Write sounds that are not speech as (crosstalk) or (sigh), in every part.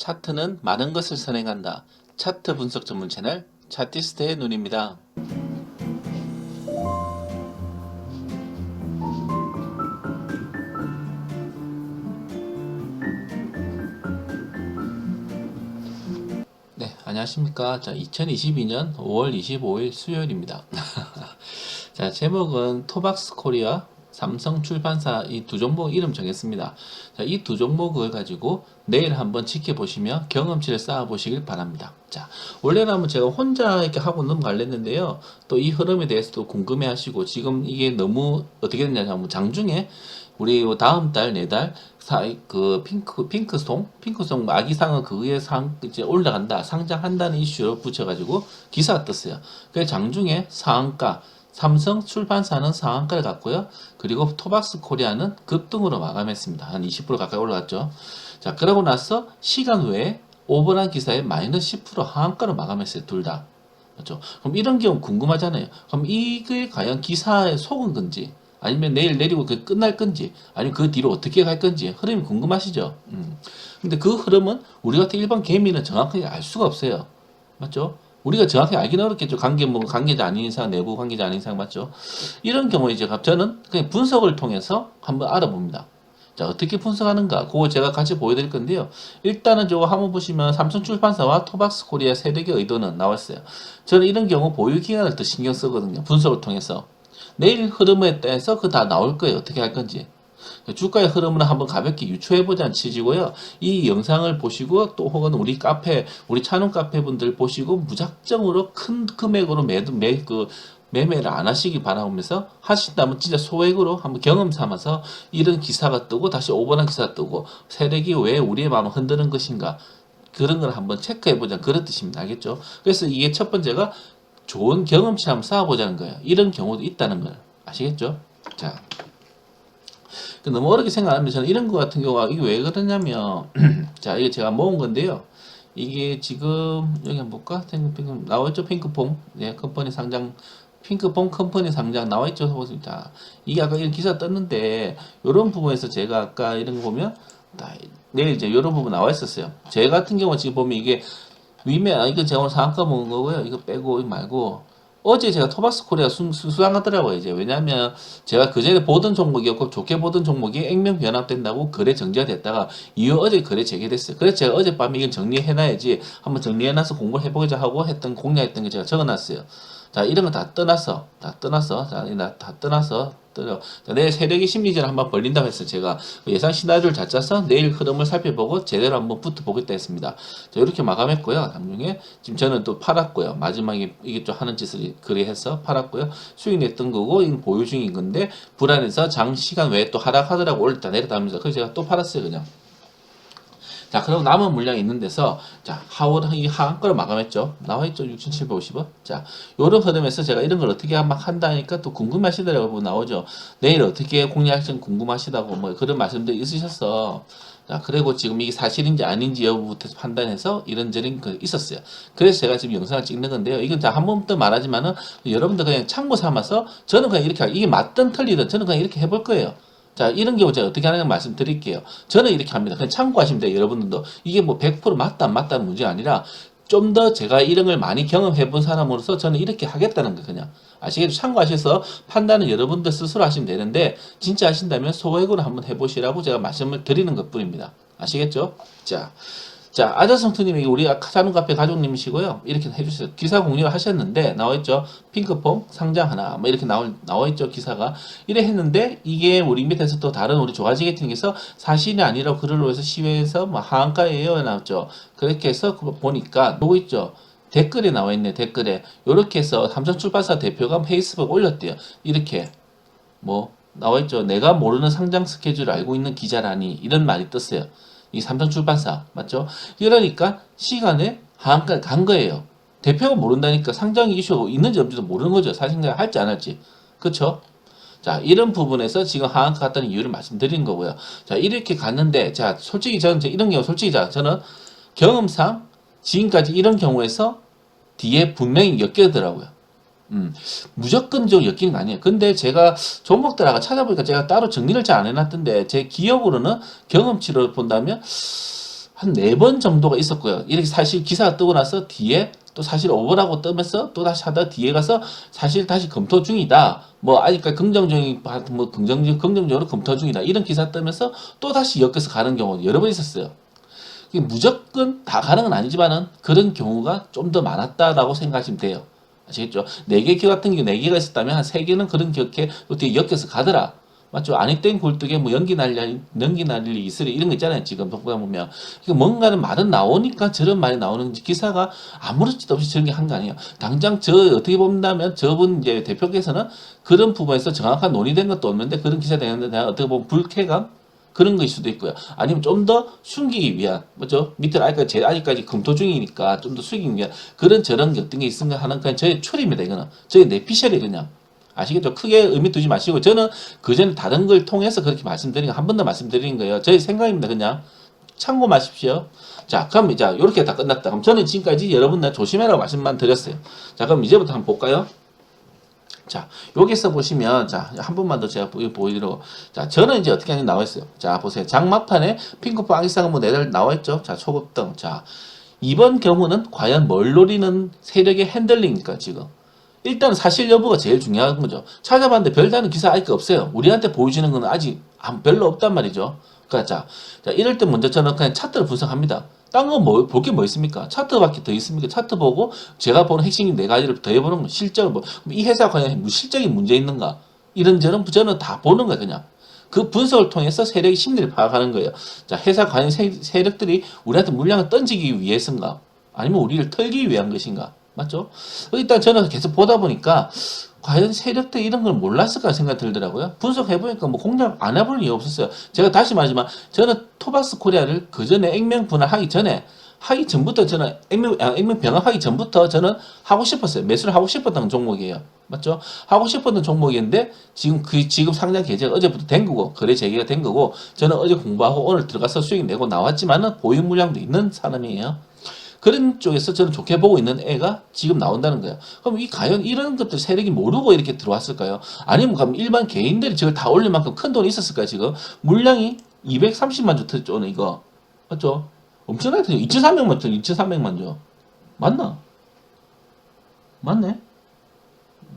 차트는 많은 것을 선행한다. 차트 분석 전문 채널 차티스트의 눈입니다. 네, 안녕하십니까. 자, 2022년 5월 25일 수요일입니다. (laughs) 자, 제목은 토박스 코리아, 삼성 출판사 이 두 종목 이름 정했습니다. 자, 이 두 종목을 가지고 내일 한번 지켜보시며 경험치를 쌓아보시길 바랍니다. 자, 원래라면 제가 혼자 이렇게 하고 넘어갈랬는데요. 또 이 흐름에 대해서도 궁금해 하시고, 지금 이게 너무 어떻게 됐냐면 장중에 우리 다음 달, 내달, 사, 그, 핑크, 핑크송? 핑크송 아기상은 그의 상, 이제 올라간다, 상장한다는 이슈로 붙여가지고 기사가 떴어요. 그 장중에 상한가, 삼성 출판사는 상한가를 갔고요. 그리고 토박스 코리아는 급등으로 마감했습니다. 한 20% 가까이 올라갔죠. 자, 그러고 나서 시간 외에 오버란 기사에 마이너스 10% 하한가로 마감했어요. 둘 다. 맞죠? 그럼 이런 경우 궁금하잖아요. 그럼 이게 과연 기사에 속은 건지, 아니면 내일 내리고 그 끝날 건지, 아니면 그 뒤로 어떻게 갈 건지 흐름이 궁금하시죠? 음. 근데 그 흐름은 우리 같은 일반 개미는 정확하게 알 수가 없어요. 맞죠? 우리가 정확히 알기는 어렵겠죠. 관계, 뭐, 관계자 아닌 이상, 내부 관계자 아닌 이상, 맞죠? 이런 경우에 이제 저는 그냥 분석을 통해서 한번 알아봅니다. 자, 어떻게 분석하는가? 그거 제가 같이 보여드릴 건데요. 일단은 저거 한번 보시면 삼성 출판사와 토박스 코리아 세력의 의도는 나왔어요. 저는 이런 경우 보유 기간을 더 신경 쓰거든요. 분석을 통해서. 내일 흐름에 따라서 그 다 나올 거예요. 어떻게 할 건지. 주가의 흐름을 한번 가볍게 유추해보자는 취지고요. 이 영상을 보시고 또 혹은 우리 카페, 우리 찬원 카페 분들 보시고 무작정으로 큰 금액으로 매도, 매, 그, 매매를 안 하시기 바라면서 하신다면 진짜 소액으로 한번 경험 삼아서 이런 기사가 뜨고 다시 오버런 기사가 뜨고 세력이 왜 우리의 마음을 흔드는 것인가 그런 걸 한번 체크해보자 그런 뜻입니다. 알겠죠? 그래서 이게 첫 번째가 좋은 경험치 한번 쌓아보자는 거예요. 이런 경우도 있다는 걸 아시겠죠? 자. 너무 어렵게 생각하는데 저는 이런 거 같은 경우가 이게 왜 그러냐면 (clears throat) 자 이게 제가 모은 건데요. 이게 지금 여기 한번 볼까? 핑크 나와있죠? 핑크퐁. 네 컴퍼니 상장 핑크퐁 컴퍼니 상장 나와있죠? 보십니다. 이게 아까 이런 기사 떴는데 이런 부분에서 제가 아까 이런 거 보면 다 내일 이제 이런 부분 나와 있었어요. 제 같은 경우 지금 보면 이게 위메 아 이거 제가 오늘 상한가 먹은 거고요. 이거 빼고 이거 말고 어제 제가 토박스 코리아 수상하더라고요, 이제. 왜냐면 제가 그전에 보던 종목이었고 좋게 보던 종목이 액면 변압된다고 거래 정지가 됐다가 이후 어제 거래 재개됐어요. 그래서 제가 어젯밤에 이건 정리해놔야지 한번 정리해놔서 공부를 해보자 하고 했던 공략했던 게 제가 적어놨어요. 자, 이런 거 다 떠났어. 다 떠났어. 자, 나다 떠났어. 떠요. 자, 내일 세력의 심리전을 한번 벌린다고 했어요. 제가 예상 시나리오를 잘 짜서 내일 흐름을 살펴보고 제대로 한번 붙어보겠다 했습니다. 자, 이렇게 마감했고요. 나중에 지금 저는 또 팔았고요. 마지막에 이게 좀 하는 짓을 그리해서 팔았고요. 수익 냈던 거고, 이건 보유 중인 건데, 불안해서 장시간 외에 또 하락하더라고 올렸다 내렸다 하면서, 그래서 제가 또 팔았어요. 그냥. 자, 그럼 남은 물량이 있는 데서, 자, 하월, 이 하한가로 마감했죠. 나와 있죠. 6,750원. 자, 요런 흐름에서 제가 이런 걸 어떻게 막 한다니까 또 궁금하시더라고요. 나오죠. 내일 어떻게 공략할지 궁금하시다고 뭐 그런 말씀도 있으셔서, 자, 그리고 지금 이게 사실인지 아닌지 여부부터 판단해서 이런저런 그 있었어요. 그래서 제가 지금 영상을 찍는 건데요. 이건 자, 한번 더 말하지만은 여러분들 그냥 참고 삼아서 저는 그냥 이렇게, 이게 맞든 틀리든 저는 그냥 이렇게 해볼 거예요. 자, 이런 경우 제가 어떻게 하는지 말씀드릴게요. 저는 이렇게 합니다. 그냥 참고하시면 돼요, 여러분들도. 이게 뭐 100% 맞다, 안 맞다는 문제가 아니라 좀 더 제가 이런 걸 많이 경험해 본 사람으로서 저는 이렇게 하겠다는 거 그냥. 아시겠죠? 참고하셔서 판단은 여러분들 스스로 하시면 되는데, 진짜 하신다면 소액으로 한번 해보시라고 제가 말씀을 드리는 것 뿐입니다. 아시겠죠? 자. 자, 아자성트님이 우리 사는 카페 가족님이시고요. 이렇게 해주세요. 기사 공유를 하셨는데, 나와있죠? 핑크퐁 상장 하나, 뭐 이렇게 나와, 나와있죠? 기사가. 이래 했는데, 이게 우리 밑에서 또 다른 우리 조가지게팅에서 사실이 아니라 글을 놓아서 시외에서 뭐 하한가예요. 나왔죠? 그렇게 해서 그거 보니까, 요거 있죠? 댓글에 나와 있네, 댓글에. 요렇게 해서 삼성출판사 대표가 페이스북 올렸대요. 이렇게. 뭐, 나와있죠? 내가 모르는 상장 스케줄을 알고 있는 기자라니. 이런 말이 떴어요. 이 삼성 출판사 맞죠? 이러니까 시간에 하한가 간 거예요. 대표가 모른다니까 상장 이슈 있는지 없는지도 모르는 거죠. 사실상 할지 안 할지. 그렇죠? 자, 이런 부분에서 지금 하한가 갔다는 이유를 말씀드린 거고요. 자, 이렇게 갔는데 자, 솔직히 저는 이런 경우 솔직히 자, 저는 경험상 지금까지 이런 경우에서 뒤에 분명히 엮여더라고요. 음, 무조건적으로 엮이는 거 아니에요. 근데 제가 종목들 아까 찾아보니까 제가 따로 정리를 잘 안 해놨던데 제 기억으로는 경험치로 본다면 한 네 번 정도가 있었고요. 이렇게 사실 기사가 뜨고 나서 뒤에 또 사실 오버라고 뜨면서 또 다시 하다 뒤에 가서 사실 다시 검토 중이다. 뭐 아직까지 긍정적인 뭐 긍정적 긍정적으로 검토 중이다. 이런 기사 뜨면서 또 다시 엮여서 가는 경우 여러 번 있었어요. 무조건 다 가는 건 아니지만은 그런 경우가 좀 더 많았다라고 생각하시면 돼요. 아시겠죠? 네 개 기 같은 경우 네 개가 있었다면 한 세 개는 그런 기억에 어떻게 엮여서 가더라. 맞죠? 아니땡 굴뚝에 뭐 연기 날리, 연기 날리 이슬이 이런 거 있잖아요. 지금 보다 보면. 그러니까 뭔가는 말은 나오니까 저런 말이 나오는 기사가 아무렇지도 없이 저런 게 한 거 아니에요. 당장 저 어떻게 본다면 저분 이제 대표께서는 그런 부분에서 정확한 논의된 것도 없는데 그런 기사 되는데 대한 어떻게 보면 불쾌감 그런 거일 수도 있고요. 아니면 좀 더 숨기기 위한, 뭐죠? 밑에 아직까지, 제 아직까지 검토 중이니까 좀 더 숨기기 위한 그런 저런 게 어떤 게 있는가 하는 그냥 저의 추리입니다, 이거는. 저의 내피셜이 그냥. 아시겠죠? 크게 의미 두지 마시고, 저는 그 전에 다른 걸 통해서 그렇게 말씀드린 거, 한 번 더 말씀드린 거예요. 저의 생각입니다, 그냥. 참고 마십시오. 자, 그럼 이제 이렇게 다 끝났다. 그럼 저는 지금까지 여러분들 조심해라고 말씀만 드렸어요. 자, 그럼 이제부터 한번 볼까요? 자, 여기서 보시면, 자, 한 번만 더 제가 보이도록. 자, 저는 이제 어떻게 하는지 나와 있어요. 자, 보세요. 장막판에 핑크퐁 아기상은 뭐 내들 나와 있죠. 자, 초급등. 자, 이번 경우는 과연 뭘 노리는 세력의 핸들링입니까, 지금? 일단 사실 여부가 제일 중요한 거죠. 찾아봤는데 별다른 기사 아직 없어요. 우리한테 보여주는 건 아직 안- 별로 없단 말이죠. 그러니까 자, 자 이럴 때 먼저 저는 그냥 차트를 분석합니다. 딴거 뭐, 볼 게 뭐 있습니까? 차트밖에 더 있습니까? 차트 보고 제가 보는 핵심 네 가지를 더해보는 거, 실적을 뭐, 이 회사 과연 실적이 문제 있는가? 이런 저는, 저는 다 보는 거예요, 그냥. 그 분석을 통해서 세력의 심리를 파악하는 거예요. 자, 회사 관련 세, 세력들이 우리한테 물량을 던지기 위해서인가? 아니면 우리를 털기 위한 것인가? 맞죠? 일단 저는 계속 보다 보니까 과연 세력들 이런 걸 몰랐을까 생각 들더라고요. 분석해보니까 뭐 공략 안 해볼 이유 없었어요. 제가 다시 말하지만 저는 토박스 코리아를 그 전에 액면 분할하기 전에 하기 전부터 저는 액면, 아, 액면 병합하기 전부터 저는 하고 싶었어요. 매수를 하고 싶었던 종목이에요. 맞죠? 하고 싶었던 종목인데 지금 그 지금 상장 계좌가 어제부터 된 거고 거래 재개가 된 거고 저는 어제 공부하고 오늘 들어가서 수익 내고 나왔지만은 보유 물량도 있는 사람이에요. 그런 쪽에서 저는 좋게 보고 있는 애가 지금 나온다는 거예요. 그럼 이 과연 이런 것들 세력이 모르고 이렇게 들어왔을까요? 아니면 그럼 일반 개인들이 저걸 다 올릴 만큼 큰 돈이 있었을까요? 지금 물량이 230만 주 터졌죠, 이거 맞죠? 엄청나게 터져. 2,300만 주, 2,300만 주 맞나? 맞네.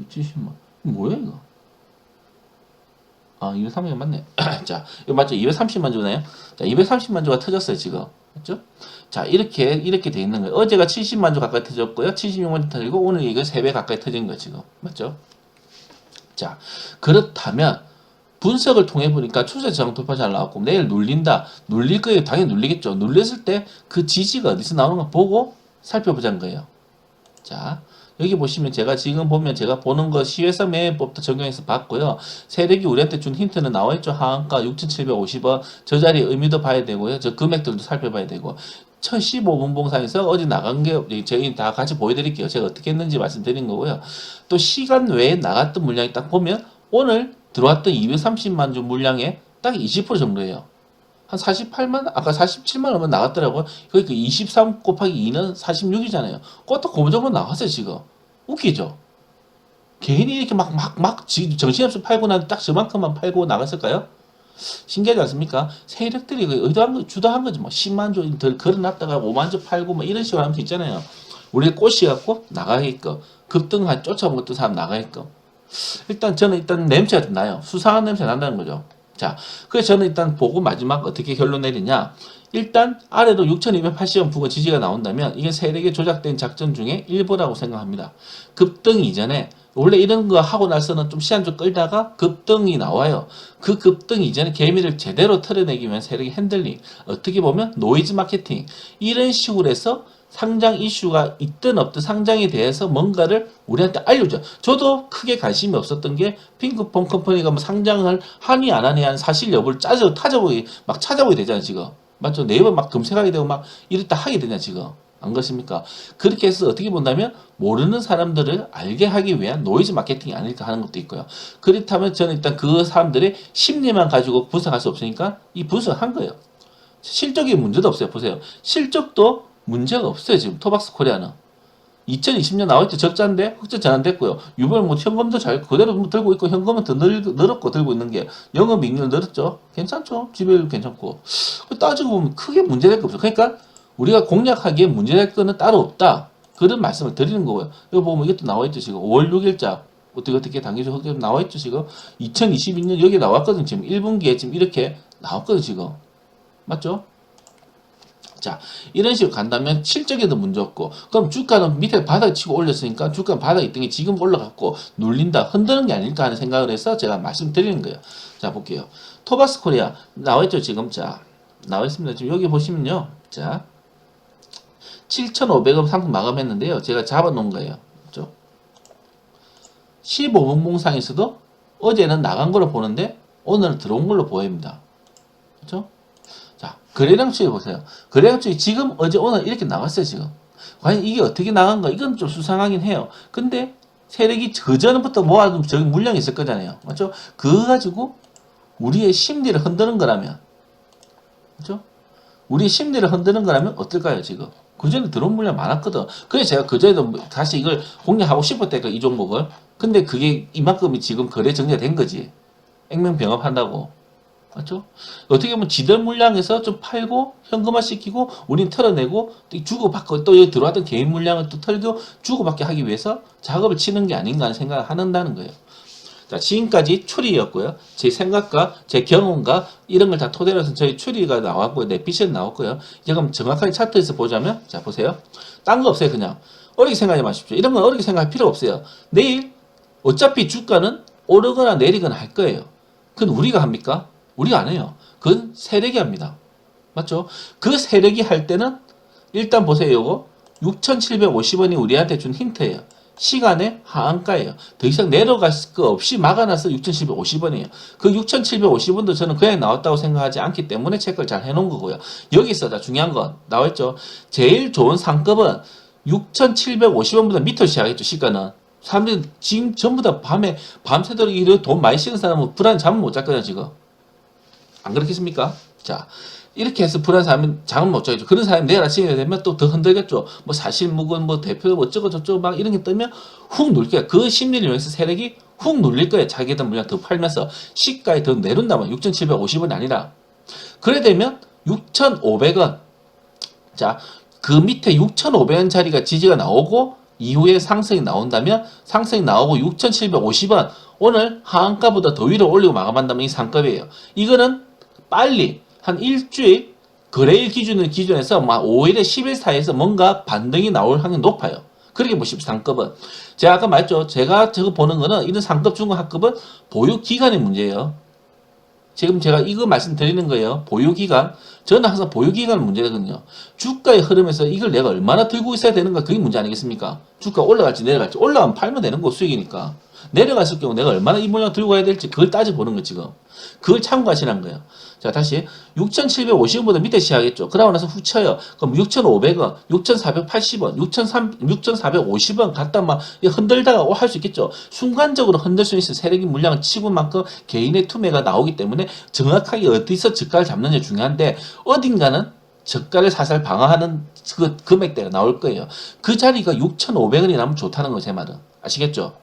270만. 뭐야 이거? 아, 230만 맞네. (clears throat) 자, 이거 맞죠? 230만 주네요. 자, 230만 주가 터졌어요, 지금. 맞죠? 자, 이렇게, 이렇게 돼 있는 거예요. 어제가 70만 주 가까이 터졌고요. 76만 주 터지고, 오늘 이거 3배 가까이 터진 거예요, 지금. 맞죠? 자, 그렇다면, 분석을 통해 보니까 추세 저항 돌파 잘 나왔고, 내일 눌린다. 눌릴 거예요. 당연히 눌리겠죠. 눌렸을 때 그 지지가 어디서 나오는가 보고 살펴보자는 거예요. 자, 여기 보시면 제가 지금 보면 제가 보는 거 시외사 매매법도 적용해서 봤고요. 세력이 우리한테 준 힌트는 나와 있죠. 하한가 6,750원. 저 자리 의미도 봐야 되고요. 저 금액들도 살펴봐야 되고. 1015분 봉상에서 어제 나간 게 저희 다 같이 보여드릴게요. 제가 어떻게 했는지 말씀드린 거고요. 또 시간 외에 나갔던 물량이 딱 보면 오늘 들어왔던 230만 주 물량의 딱 20% 정도예요. 한 48만, 아까 47만 얼마 나갔더라고요. 그러니까 23 곱하기 2는 46이잖아요. 그것도 그 정도 나왔어요, 지금. 웃기죠? 개인이 이렇게 막, 막, 막, 지- 정신없이 팔고 난 딱 저만큼만 팔고 나갔을까요? 신기하지 않습니까? 세력들이 그 의도한 거, 주도한 거지. 뭐, 10만 조덜 걸어놨다가 5만 조 팔고 뭐 이런 식으로 하면 있잖아요. 우리 꼬시갖고 나가게끔. 급등한 쫓아온 것도 사람 나가게끔. 일단 저는 일단 냄새가 좀 나요. 수상한 냄새 난다는 거죠. 자, 그래서 저는 일단 보고 마지막 어떻게 결론 내리냐. 일단 아래로 6280원 부근 지지가 나온다면 이게 세력의 조작된 작전 중에 일부라고 생각합니다. 급등 이전에 원래 이런 거 하고 나서는 좀 시간 좀 끌다가 급등이 나와요. 그 급등 이전에 개미를 제대로 털어내기 위한 세력의 핸들링. 어떻게 보면 노이즈 마케팅. 이런 식으로 해서 상장 이슈가 있든 없든 상장에 대해서 뭔가를 우리한테 알려줘. 저도 크게 관심이 없었던 게 핑크퐁 컴퍼니가 뭐 상장을 하니 안 하니 하는 사실 여부를 짜져 타져보기 막 찾아보게 되잖아요 지금. 맞죠? 네이버 막 검색하게 되고 막 이랬다 하게 되냐 지금. 안 그렇습니까? 그렇게 해서 어떻게 본다면 모르는 사람들을 알게 하기 위한 노이즈 마케팅이 아닐까 하는 것도 있고요. 그렇다면 저는 일단 그 사람들의 심리만 가지고 분석할 수 없으니까 이 분석을 한 거예요. 실적이 문제도 없어요. 보세요. 실적도 문제가 없어요. 지금 토박스 코리아는. 2020년 나올 때 적자인데 흑자 전환됐고요. 이번에 뭐 현금도 잘 그대로 뭐 들고 있고 현금은 더 늘, 늘었고 들고 있는 게 영업 이익률 늘었죠. 괜찮죠. 지배율 괜찮고 따지고 보면 크게 문제될 게 없어. 그러니까 우리가 공략하기에 문제될 거는 따로 없다. 그런 말씀을 드리는 거고요. 이거 보면 이것도 나와 있죠. 지금 5월 6일자 어떻게 어떻게 당기적 흑자 나와 있죠. 지금 2022년 여기 나왔거든. 지금 1분기에 지금 이렇게 나왔거든. 지금 맞죠? 자, 이런 식으로 간다면 실적에도 문제 없고, 그럼 주가는 밑에 바닥 치고 올렸으니까 주가 바닥에 있던 게 지금 올라갔고, 눌린다, 흔드는 게 아닐까 하는 생각을 해서 제가 말씀드리는 거예요. 자, 볼게요. 토바스 코리아, 나와있죠, 지금. 자, 나와있습니다. 지금 여기 보시면요. 자, 7,500원 상품 마감했는데요. 제가 잡아놓은 거예요. 그죠? 15분 봉상에서도 어제는 나간 걸로 보는데, 오늘은 들어온 걸로 보입니다. 그죠? 자, 거래량 추이 보세요. 거래량 추이 지금 어제 오늘 이렇게 나왔어요, 지금. 과연 이게 어떻게 나간가? 이건 좀 수상하긴 해요. 근데 세력이 그전부터 모아둔 저기 물량이 있을 거잖아요. 맞죠? 그거 가지고 우리의 심리를 흔드는 거라면, 그죠? 우리의 심리를 흔드는 거라면 어떨까요, 지금? 그전에 들어온 물량 많았거든. 그래서 제가 그전에도 뭐 다시 이걸 공략하고 싶었다니까, 이 종목을. 근데 그게 이만큼이 지금 거래 정리가 된 거지. 액면 병합한다고. 맞죠? 어떻게 보면 지들 물량에서 좀 팔고 현금화 시키고 우린 털어내고 또 주고받고 또 여기 들어왔던 개인 물량을 또 털고 주고받게 하기 위해서 작업을 치는 게 아닌가 하는 생각을 한다는 거예요. 자, 지금까지 추리였고요. 제 생각과 제 경험과 이런 걸 다 토대로 해서 저희 추리가 나왔고요. 내 비전 나왔고요. 이제 그럼 정확하게 차트에서 보자면 자, 보세요. 딴 거 없어요, 그냥. 어렵게 생각하지 마십시오. 이런 건 어렵게 생각할 필요 없어요. 내일 어차피 주가는 오르거나 내리거나 할 거예요. 그건 우리가 합니까? 우리가 안 해요. 그건 세력이 합니다. 맞죠? 그 세력이 할 때는 일단 보세요. 요거 6,750원이 우리한테 준 힌트예요. 시간의 하한가예요. 더 이상 내려갈 거 없이 막아놔서 6,750원이에요. 그 6,750원도 저는 그냥 나왔다고 생각하지 않기 때문에 체크를 잘 해놓은 거고요. 여기서 자 중요한 건 나와있죠. 제일 좋은 상급은 6,750원보다 밑으로 시작했죠. 시가는. 사람들이 지금 전부 다 밤에 밤새도록 이런 돈 많이 쓰는 사람은 불안 잠을 못 잤거든요. 지금. 안 그렇겠습니까? 자, 이렇게 해서 불안 사람은 잠을 못 자겠죠. 그런 사람이 내일 아침에 되면 또 더 흔들겠죠. 뭐 사실무근 뭐 대표 뭐 어쩌고 저쩌고 막 이런 게 뜨면 훅눌 거야. 그 심리를 이용해서 세력이 훅 눌릴 거예요. 자기들 물량 더 팔면서 시가에 더 내린다면 6,750원이 아니라. 그래 되면 6,500원. 자, 그 밑에 6,500원짜리가 지지가 나오고 이후에 상승이 나온다면 상승이 나오고 6,750원 오늘 하한가보다 더 위로 올리고 마감한다면 이 상급이에요. 이거는 빨리 한 일주일 거래일 기준을 기준해서 막 5일에 10일 사이에서 뭔가 반등이 나올 확률이 높아요. 그렇게 보십시오. 상급은. 제가 아까 말했죠. 제가 저거 보는 거는 이런 상급 중급 하급은 보유 기간의 문제예요. 지금 제가 이거 말씀드리는 거예요. 보유기간. 저는 항상 보유기간 문제거든요. 주가의 흐름에서 이걸 내가 얼마나 들고 있어야 되는가 그게 문제 아니겠습니까? 주가 올라갈지 내려갈지 올라가면 팔면 되는 거 수익이니까. 내려갔을 경우 내가 얼마나 이 물량 들고 가야 될지 그걸 따져보는 거 지금. 그걸 참고하시라는 거예요. 자 다시 6,750원보다 밑에 시작했죠. 그러고 나서 후 쳐요. 그럼 6,500원, 6,480원, 6,300, 6,450원 갖다 막 흔들다가 할 수 있겠죠. 순간적으로 흔들 수 있는 세력이 물량을 치고 만큼 개인의 투매가 나오기 때문에 정확하게 어디서 저가를 잡느냐 중요한데 어딘가는 저가를 사살 방어하는 그 금액대가 나올 거예요. 그 자리가 6,500원이 나면 좋다는 거제 말은. 아시겠죠?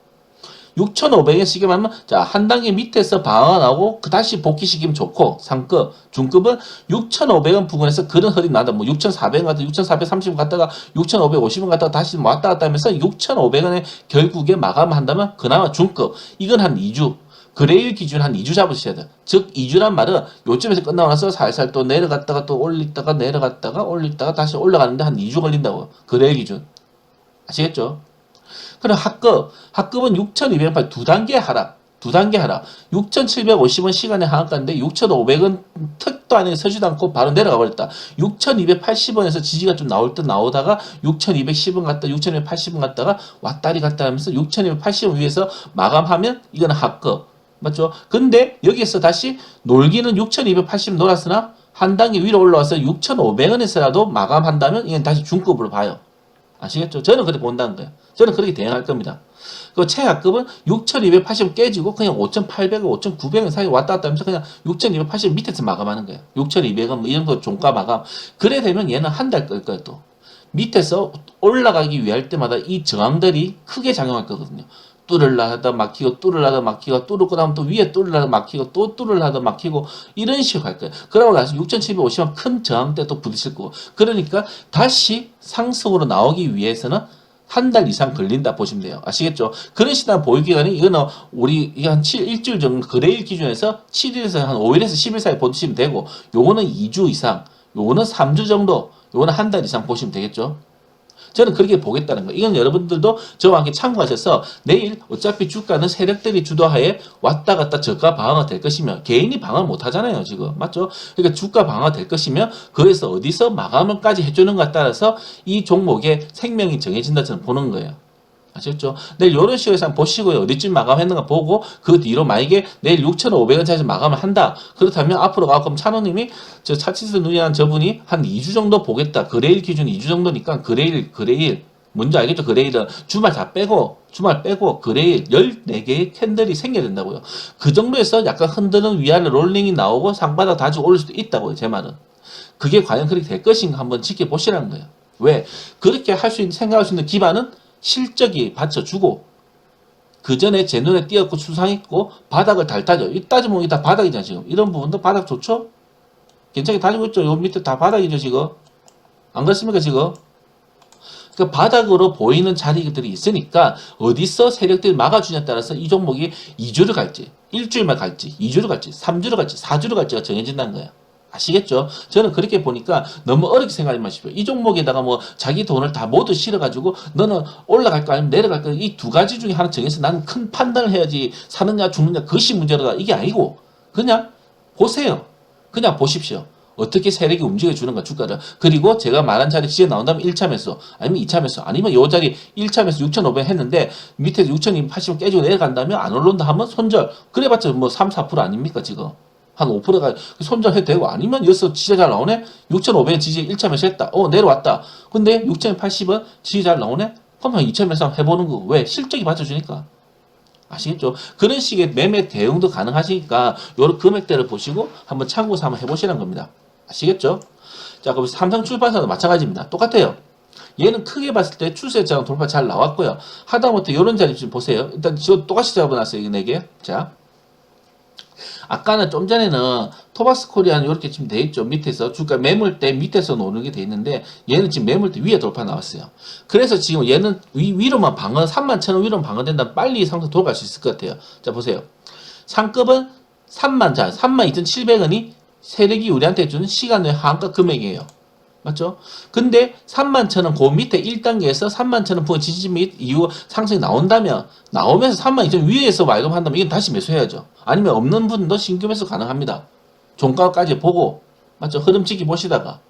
6,500원 시기만 자, 한 단계 밑에서 방어가 나오고 그 다시 복귀시키면 좋고 상급, 중급은 6,500원 부근에서 그런 흐름이 나다. 뭐 6,400원 갔다 6,430원 갔다가 6,550원 갔다가 다시 왔다 갔다 하면서 6,500원에 결국에 마감한다면 그나마 중급. 이건 한 2주. 그레일 기준 한 2주 잡으셔야 돼요. 즉 2주란 말은 요점에서 끝나고 나서 살살 또 내려갔다가 또 올리다가 내려갔다가 올리다가 다시 올라가는데 한 2주 걸린다고. 그레일 기준. 아시겠죠? 그럼 학급, 학급은 6,208, 두 단계 하락, 두 단계 하락. 6,750원 시간의 하락가인데 6,500원 턱도 안에 서지도 않고 바로 내려가 버렸다. 6,280원에서 지지가 좀 나올 듯 나오다가 6,210원 갔다 6,280원 갔다가 왔다리 갔다 하면서 6,280원 위에서 마감하면 이거는 학급. 맞죠? 근데 여기에서 다시 놀기는 6,280원 놀았으나 한 단계 위로 올라와서 6,500원에서라도 마감한다면 이건 다시 중급으로 봐요. 아시겠죠? 저는 그렇게 본다는 거예요. 저는 그렇게 대응할 겁니다. 그 최하급은 6,280 깨지고 그냥 5,800원, 5,900원 사이 왔다 갔다 하면서 그냥 6,280 밑에서 마감하는 거예요. 6,200원 뭐 이런 거 종가 마감. 그래 되면 얘는 한달끌 거예요 또. 밑에서 올라가기 위할 때마다 이 저항들이 크게 작용할 거거든요. 뚫을라 하다 막히고 뚫을라 하다 막히고 뚫고 나면 또 위에 뚫을라 하다 막히고 또 뚫을라 하다 막히고 이런 식으로 갈 거예요. 그러고 나서 6,750원 큰 저항대 또 부딪힐 거고 그러니까 다시 상승으로 나오기 위해서는 한달 이상 걸린다 보시면 돼요. 아시겠죠? 그런 시단 보유 기간이 이거는 우리 한 7, 일주일 정도 거래일 기준에서 7일에서 한 5일에서 10일 사이 보시면 되고 요거는 2주 이상, 요거는 3주 정도, 요거는 한 달 이상 보시면 되겠죠? 저는 그렇게 보겠다는 거예요. 이건 여러분들도 저와 함께 참고하셔서 내일 어차피 주가는 세력들이 주도하에 왔다 갔다 저가 방어가 될 것이며 개인이 방어 못 하잖아요, 지금. 맞죠? 그러니까 주가 방어가 될 것이며 거기서 어디서 마감을까지 해주는 것에 따라서 이 종목의 생명이 정해진다 저는 보는 거예요. 아셨죠? 내일 이런 식으로 해서 보시고요. 어디쯤 마감했는가 보고 그 뒤로 만약에 내일 6,500원짜리 마감을 한다. 그렇다면 앞으로 가 그럼 찬호님이 저 차치스 누이한 저분이 한 2주 정도 보겠다. 거래일 기준 2주 정도니까 거래일 거래일 뭔지 알겠죠? 거래일은 주말 다 빼고 주말 빼고 거래일 14개의 캔들이 생겨야 된다고요. 그 정도에서 약간 흔드는 위아래 롤링이 나오고 상바닥 다시 올릴 수도 있다고요. 제 말은. 그게 과연 그렇게 될 것인가 한번 지켜보시라는 거예요. 왜? 그렇게 할 수 있는 생각할 수 있는 기반은 실적이 받쳐주고 그 전에 제 눈에 띄었고 수상했고 바닥을 달타죠. 이 따지면 이게 다 바닥이잖아 지금. 이런 부분도 바닥 좋죠? 괜찮게 다니고 있죠. 요 밑에 다 바닥이죠 지금. 안 그렇습니까 지금? 그 바닥으로 보이는 자리들이 있으니까 어디서 세력들이 막아주냐에 따라서 이 종목이 2주를 갈지, 일주일만 갈지, 2주를 갈지, 3주를 갈지, 4주를 갈지가 정해진다는 거야. 아시겠죠? 저는 그렇게 보니까 너무 어렵게 생각하지 마십시오. 이 종목에다가 뭐 자기 돈을 다 모두 실어가지고 너는 올라갈까 아니면 내려갈까 이두 가지 중에 하나 정해서 나는 큰 판단을 해야지 사느냐 죽느냐 그것이 문제다. 이게 아니고 그냥 보세요. 그냥 보십시오. 어떻게 세력이 움직여 주는가 주가를 그리고 제가 말한 자리 지에 나온다면 1차 매수 아니면 2차 매수 아니면 요 자리 1차 매수 6,500 했는데 밑에 6,280 깨지고 내려간다면 안 올라온다 하면 손절 그래봤자 뭐 3, 4% 아닙니까 지금 한 5%가 손절해도 되고 아니면 여기서 지지 잘 나오네 6,500원 지지 1차 매수 했다 어 내려왔다 근데 6,080원 지지 잘 나오네 한 2차 매수 해보는 거 왜 실적이 받쳐주니까 아시겠죠? 그런 식의 매매 대응도 가능하시니까 요런 금액대를 보시고 한번 참고서 한번 해보시는 겁니다. 아시겠죠? 자, 그럼 삼성 출판사도 마찬가지입니다. 똑같아요. 얘는 크게 봤을 때 추세장 돌파 잘 나왔고요. 하다못해 요런 자리 좀 보세요. 일단 저 똑같이 잡아놨어요. 이네 개. 자. 아까는 좀 전에는 토박스 코리아는 이렇게 지금 돼 있죠. 밑에서 주가 매물대 밑에서 노는 게돼 있는데 얘는 지금 매물대 위에 돌파 나왔어요. 그래서 지금 얘는 위, 위로만 방어 3만 천원 위로만 방어된다면 빨리 상승 돌아갈 수 있을 것 같아요. 자 보세요. 상급은 3만 자 3만 2,700원이 세력이 우리한테 주는 시간의 한가 금액이에요. 맞죠? 근데 3만 천원 그 밑에 1단계에서 3만 천원 부근 지지 및 이후 상승이 나온다면 나오면서 3만 2천 위에서 말금한다면 이건 다시 매수해야죠. 아니면 없는 분도 신규 매수 가능합니다. 종가까지 보고 맞죠? 흐름 찍기 보시다가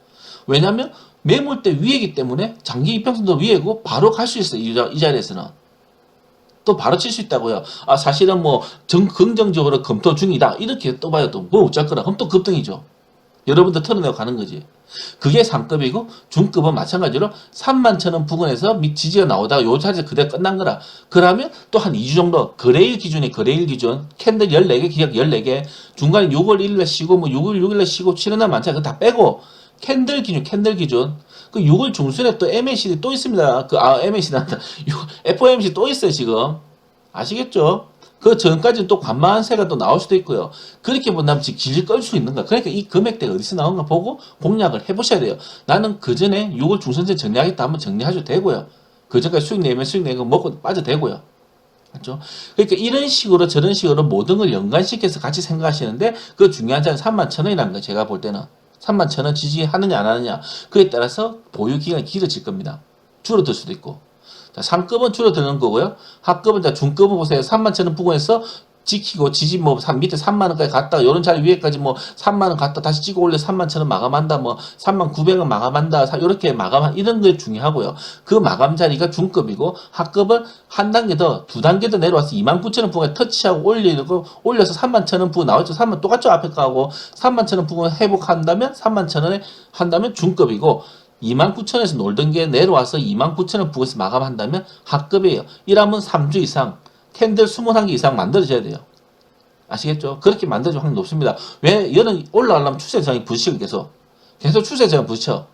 왜냐하면 매물대 위에기 때문에 장기 이평선도 위에고 바로 갈 수 있어요. 이, 자리에서는. 또 바로 칠 수 있다고요. 아 사실은 뭐 정, 긍정적으로 검토 중이다. 이렇게 또 봐요. 또뭐 어쩌거나. 그럼 또 급등이죠. 여러분들 털어내고 가는 거지. 그게 상급이고 중급은 마찬가지로 3만 천원 부근에서 밑 지지가 나오다가 요 자리에서 그대로 끝난 거라. 그러면 또 한 2주 정도 거래일 기준에 거래일 기준 캔들 14개 기약 14개 중간에 6월 1일에 쉬고 뭐 6월 6일에 쉬고 치는 날 많잖아. 그거 다 빼고 캔들 기준 캔들 기준 그 6월 중순에 또 MACD 또 있습니다. 그 아 MACD 난다. FOMC 또 있어요 지금 아시겠죠? 그 전까지는 또 관망세가 또 나올 수도 있고요. 그렇게 본다면 길을 끌수 있는가. 그러니까 이 금액대가 어디서 나온가 보고 공략을 해보셔야 돼요. 나는 그 전에 6월 중순에 정리하겠다 하면 정리하셔도 되고요. 그 전까지 수익 내면 수익 내고 먹고 빠져도 되고요. 맞죠? 그러니까 이런 식으로 저런 식으로 모든 걸 연관시켜서 같이 생각하시는데 그 중요한 자는 3만 천 원이라는 거예요. 제가 볼 때는. 3만 천 원 지지하느냐 안 하느냐. 그에 따라서 보유 기간이 길어질 겁니다. 줄어들 수도 있고. 자, 상급은 줄어드는 거고요. 하급은 자, 중급은 보세요. 3만 천원 부근에서 지키고 지지 뭐 삼- 밑에 3만 원까지 갔다 요런 자리 위에까지 뭐 3만 원 갔다 다시 찍어 올려 3만 천 원 마감한다 뭐 3만 900원 마감한다 사- 요렇게 마감한 이런 게 중요하고요. 그 마감 자리가 중급이고 하급은 한 단계 더 두 단계 더 내려와서 2만 9천 원 부근에 터치하고 올리고 올려서 3만 천 원 부근 나왔죠. 3만 똑같죠 앞에 거하고 3만 천 원 부근 회복한다면 3만 천 원에 한다면 중급이고 29,000원에서 놀던 게 내려와서 29,000원 부근에서 마감한다면 합급이에요. 이러면 3주 이상 캔들 21개 이상 만들어져야 돼요. 아시겠죠? 그렇게 만들어질 확률이 높습니다. 왜? 얘는 올라가려면 추세장이 부딪히고 계속. 계속 추세장이 부딪혀.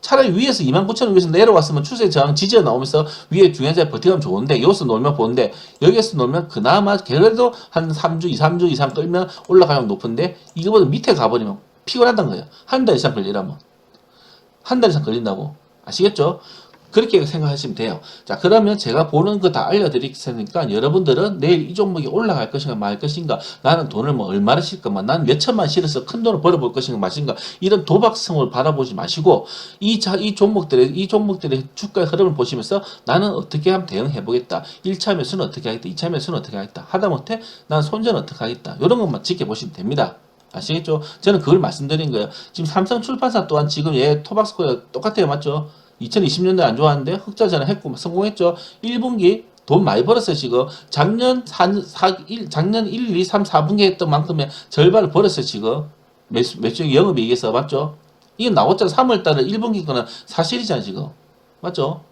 차라리 위에서 29,000원 위에서 내려왔으면 추세 저항 지지가 나오면서 위에 중요자에 버티가면 좋은데 여기서 놀면 보는데 여기서 놀면 그나마 그래도 한 3주, 2, 3주 이상 끌면 올라가면 높은데 이거보다 밑에 가버리면 피곤하단 거예요. 한 달 이상 걸리라면. 한 달 이상 걸린다고. 아시겠죠? 그렇게 생각하시면 돼요. 자, 그러면 제가 보는 거 다 알려드릴 테니까 여러분들은 내일 이 종목이 올라갈 것인가 말 것인가 나는 돈을 뭐 얼마나 쉴까 난몇 천만 실어서 큰 돈을 벌어볼 것인가 마신가 이런 도박성을 바라보지 마시고 이, 자, 이 종목들의 이 종목들의 주가의 흐름을 보시면서 나는 어떻게 하면 대응해 보겠다. 1차 매수는 어떻게 하겠다. 2차 매수는 어떻게 하겠다. 하다못해 난 손절은 어떻게 하겠다. 이런 것만 지켜보시면 됩니다. 아시겠죠? 저는 그걸 말씀드린 거예요. 지금 삼성 출판사 또한 지금 얘 토박스코가 똑같아요. 맞죠? 2020년대 안 좋았는데 흑자 전환했고 성공했죠. 1분기 돈 많이 벌었어요, 지금. 작년 4, 4, 1, 작년 1, 2, 3, 4분기 했던 만큼의 절반을 벌었어요, 지금. 매수, 매출 영업이익에서, 맞죠? 이게 나왔잖아. 3월 달에 1분기 거는 사실이잖아, 지금. 맞죠?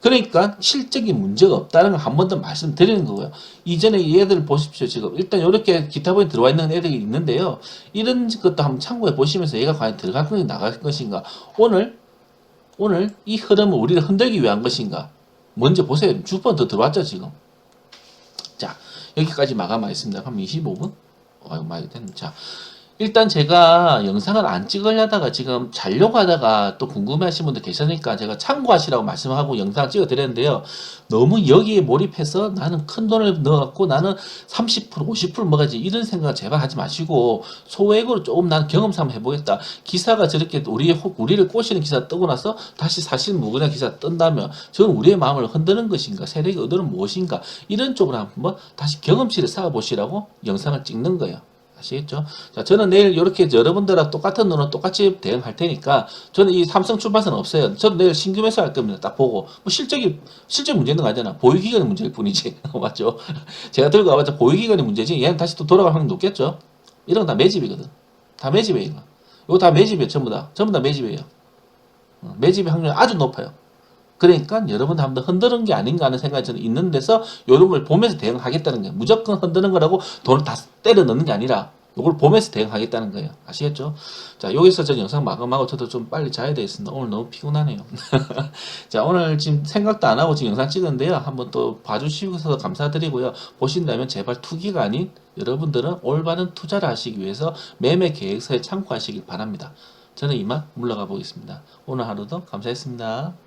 그러니까 실적인 문제가 없다는 걸 한 번 더 말씀드리는 거고요. 이전에 이 애들 보십시오. 지금 일단 이렇게 기타본에 들어와 있는 애들이 있는데요. 이런 것도 한번 참고해 보시면서 얘가 과연 들어갈 것인가 나갈 것인가. 오늘 오늘 이 흐름을 우리를 흔들기 위한 것인가? 먼저 보세요. 6번 더 들어왔죠, 지금. 자, 여기까지 마감하겠습니다. 그럼 25분? 아유, 많이 됐네. 자, 일단 제가 영상을 안 찍으려다가 지금 자려고 하다가 또 궁금해하시는 분들 계시니까 제가 참고하시라고 말씀하고 영상 찍어 드렸는데요. 너무 여기에 몰입해서 나는 큰 돈을 넣어갖고 나는 30% 50% 먹어야지 이런 생각을 제발 하지 마시고 소액으로 조금 난 경험 삼아 해보겠다. 기사가 저렇게 우리의 호- 우리를 꼬시는 기사 뜨고 나서 다시 사실 무근한 기사 뜬다면 저는 우리의 마음을 흔드는 것인가 세력의 의도는 무엇인가 이런 쪽으로 한번 다시 경험치를 쌓아 보시라고 영상을 찍는 거예요. 아시겠죠? 자, 저는 내일 이렇게 여러분들하고 똑같은 눈으로 똑같이 대응할 테니까 저는 이 삼성 출판사는 없어요. 저는 내일 신규 매수 할 겁니다. 딱 보고 뭐 실적이 실적 문제는 거 아니잖아. 보유 기간이 문제일 뿐이지. (laughs) 맞죠? 제가 들고 와봤자 보유 기간이 문제지. 얘는 다시 또 돌아갈 확률 높겠죠? 이런 건다 매집이거든. 다 매집이에요. 이거. 이거 다 매집이에요. 전부 다. 전부 다 매집이에요. 어, 매집의 확률이 아주 높아요. 그러니까 여러분 한번 더 흔드는 게 아닌가 하는 생각이 저는 있는 데서 걸 보면서 대응하겠다는 거예요. 무조건 흔드는 거라고 돈을 다 때려 넣는 게 아니라 요걸 보면서 대응하겠다는 거예요. 아시겠죠? 자, 여기서 저 영상 마감하고 저도 좀 빨리 자야 되겠습니다. 오늘 너무 피곤하네요. (laughs) 자, 오늘 지금 생각도 안 하고 지금 영상 찍었는데요. 한번 또 봐주시고서 감사드리고요. 보신다면 제발 투기가 아닌 여러분들은 올바른 투자를 하시기 위해서 매매 계획서에 참고하시길 바랍니다. 저는 이만 물러가 보겠습니다. 오늘 하루도 감사했습니다.